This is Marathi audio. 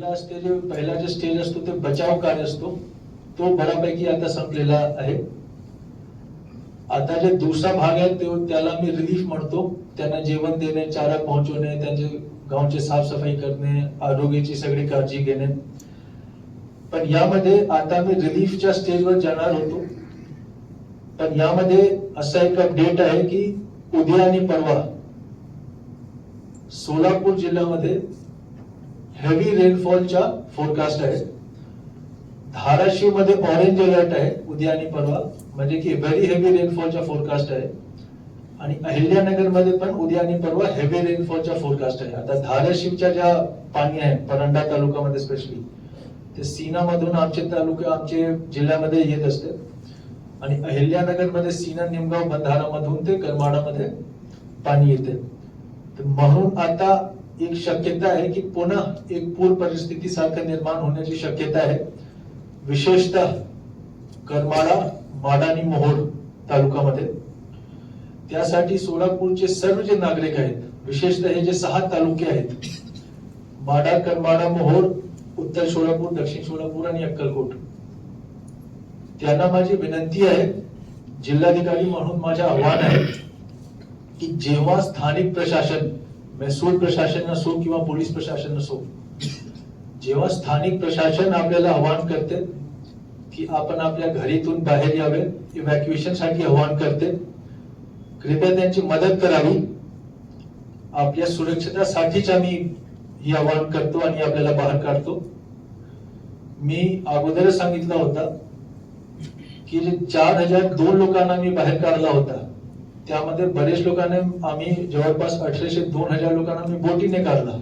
पहिला स्टेज पहिला जे स्टेज असतो ते बचाव कार्य असतो. तो बऱ्यापैकी आता संपलेला आहे. आता जे दुसरा भाग आहे तो त्याला मी रिलीफ म्हणतो. त्यांना जेवण देणे चारा पोहोचवणे त्यांचे गावचे साफसफाई करणे आरोग्याची सगळी काळजी घेणे. पण यामध्ये आता मी रिलीफच्या स्टेजवर जाणार होतो. पण यामध्ये असा एक अपडेट आहे की उद्या आणि परवा सोलापूर जिल्ह्यामध्ये हेवी रेनफॉलच्या फोरकास्ट आहे धाराशिवमध्ये ऑरेंज अलर्ट आहे उद्या आणि परवा. म्हणजे की व्हेरी हेवी रेनफॉलच्या फोरकास्ट आहे. आणि अहिल्यानगरमध्ये पण उद्या आणि परवा हेवी रेनफॉलच्या फोरकास्ट आहे. आता धाराशिवच्या ज्या पाणी आहे परंडा तालुक्यामध्ये स्पेशली ते सीना मधून आमचे तालुके आमचे जिल्ह्यामध्ये येत असते. आणि अहिल्यानगरमध्ये सीना निमगाव बंधारा मधून ते करमाडामध्ये पाणी येते. तर म्हणून आता एक शक्यता आहे की पुन्हा एक पूर परिस्थिती सारखं निर्माण होण्याची शक्यता आहे. विशेषतः करमाळा माडानी मोहोळ तालुक्यामध्ये त्यासाठी सोलापूरचे सर्व जे नागरिक आहेत विशेषतः हे जे सहा तालुके आहेत माडा करमाडा मोहोळ उत्तर सोलापूर दक्षिण सोलापूर आणि अक्कलकोट. त्यांना माझी विनंती आहे जिल्हाधिकारी म्हणून माझे आव्हान आहे की जेव्हा स्थानिक प्रशासन महसूल प्रशासन असो किंवा पोलीस प्रशासन असो जेव्हा स्थानिक प्रशासन आपल्याला आव्हान करते की आपण आपल्या घरीतून बाहेर यावे इव्हॅक्युएशनसाठी आव्हान करते कृपया त्यांची मदत करावी. आपल्या सुरक्षितासाठीच आम्ही ही आव्हान करतो आणि आपल्याला बाहेर काढतो. मी अगोदरच सांगितलं होता की जे चार हजार दोन लोकांना मी बाहेर काढला होता. त्यामध्ये बरेच लोकांना आम्ही जवळपास अठराशे दोन हजार लोकांना मी बोटीने काढला.